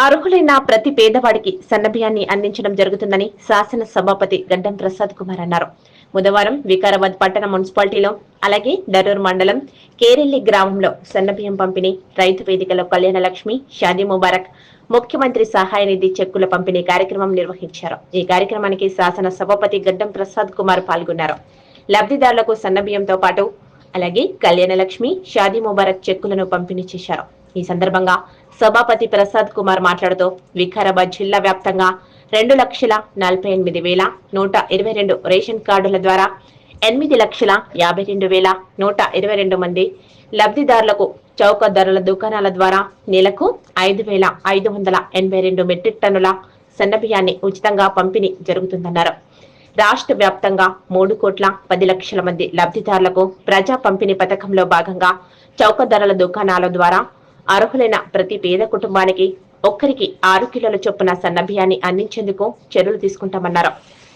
అర్హులైన ప్రతి పేదవాడికి సన్నబియ్యాన్ని అందించడం జరుగుతుందని శాసన సభాపతి గడ్డం ప్రసాద్ కుమార్ అన్నారు. బుధవారం వికారాబాద్ పట్టణ మున్సిపాలిటీలో అలాగే దరూర్ మండలం కేరెల్లి గ్రామంలో సన్నబియ్యం పంపిణీ రైతు వేదికలో కళ్యాణ లక్ష్మి షాదీ ముబారక్ ముఖ్యమంత్రి సహాయ నిధి చెక్కుల పంపిణీ కార్యక్రమం నిర్వహించారు. ఈ కార్యక్రమానికి శాసన సభాపతి గడ్డం ప్రసాద్ కుమార్ పాల్గొన్నారు. లబ్ధిదారులకు సన్నబియ్యంతో పాటు అలాగే కళ్యాణ లక్ష్మి షాదీ ముబారక్ చెక్కులను పంపిణీ చేశారు. ఈ సందర్భంగా సభాపతి ప్రసాద్ కుమార్ మాట్లాడుతూ వికారాబాద్ జిల్లా వ్యాప్తంగా రెండు లక్షల నలభై ఎనిమిది వేల నూట ఇరవై రెండు రేషన్ కార్డుల ద్వారా ఎనిమిది లక్షల యాభై రెండు వేల నూట ఇరవై రెండు మంది లబ్ధిదారులకు చౌక ధరల దుకాణాల ద్వారా నెలకు ఐదు వేల ఐదు వందల ఎనభై రెండు మెట్రిక్ టన్నుల సన్నబియ్యాన్ని ఉచితంగా పంపిణీ జరుగుతుందన్నారు. రాష్ట్ర వ్యాప్తంగా మూడు కోట్ల పది లక్షల మంది లబ్ధిదారులకు ప్రజా పంపిణీ పథకంలో భాగంగా చౌక ధరల దుకాణాల ద్వారా అర్హులైన ప్రతి పేద కుటుంబానికి ఒక్కరికి ఆరు కిలోల చొప్పున సన్నబియ్యాన్ని అందించేందుకు చర్యలు తీసుకుంటామన్నారు.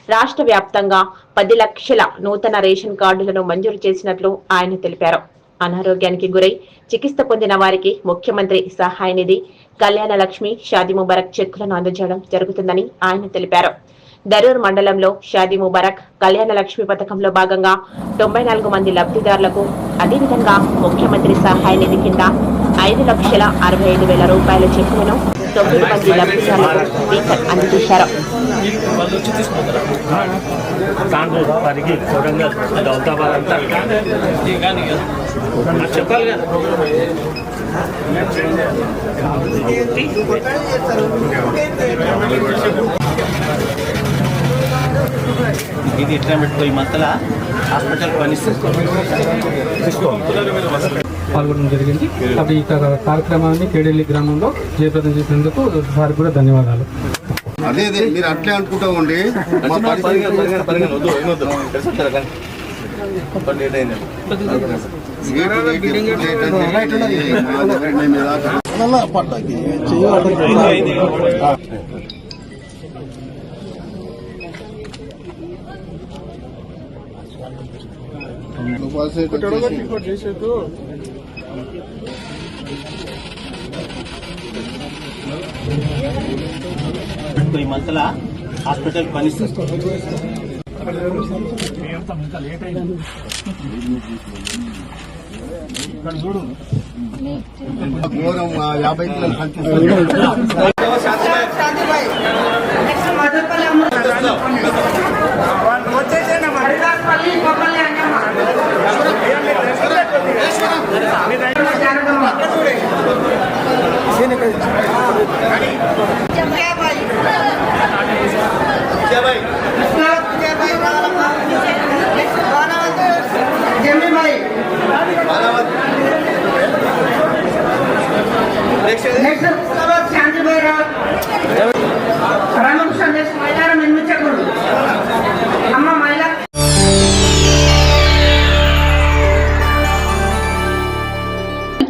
రాష్ట్ర వ్యాప్తంగా పది లక్షల నూతన రేషన్ కార్డులను మంజూరు చేసినట్లు ఆయన తెలిపారు. అనారోగ్యానికి గురై చికిత్స పొందిన వారికి ముఖ్యమంత్రి సహాయ నిధి కళ్యాణ లక్ష్మి షాది ముబారక్ చెక్కులను అందజేయడం జరుగుతుందని ఆయన తెలిపారు. దరూర్ మండలంలో షాది ముబారక్ కళ్యాణ లక్ష్మి పథకంలో భాగంగా తొంభై నాలుగు మంది లబ్ధిదారులకు అదేవిధంగా ముఖ్యమంత్రి సహాయ నిధి కింద ఐదు లక్షల అరవై ఐదు వేల రూపాయల చెక్కులను తొమ్మిది మంది లబ్ధిదారులకు స్పీకర్ అందజేశారు. ఇది ఇట్లా పెట్టుకో ఈ మధ్యలో? హాస్పిటల్ పని పాల్గొనడం జరిగింది. అవి ఈ కార్యక్రమాన్ని కేడెల్లి గ్రామంలో జయప్రదం చేసినందుకు వారికి కూడా ధన్యవాదాలు. అదే అదే మీరు అట్లే అనుకుంటా ఉండి మా పరిస్థితి ఈ మధ్యలో హాస్పిటల్ పని ఆ యాభై 재밌 게.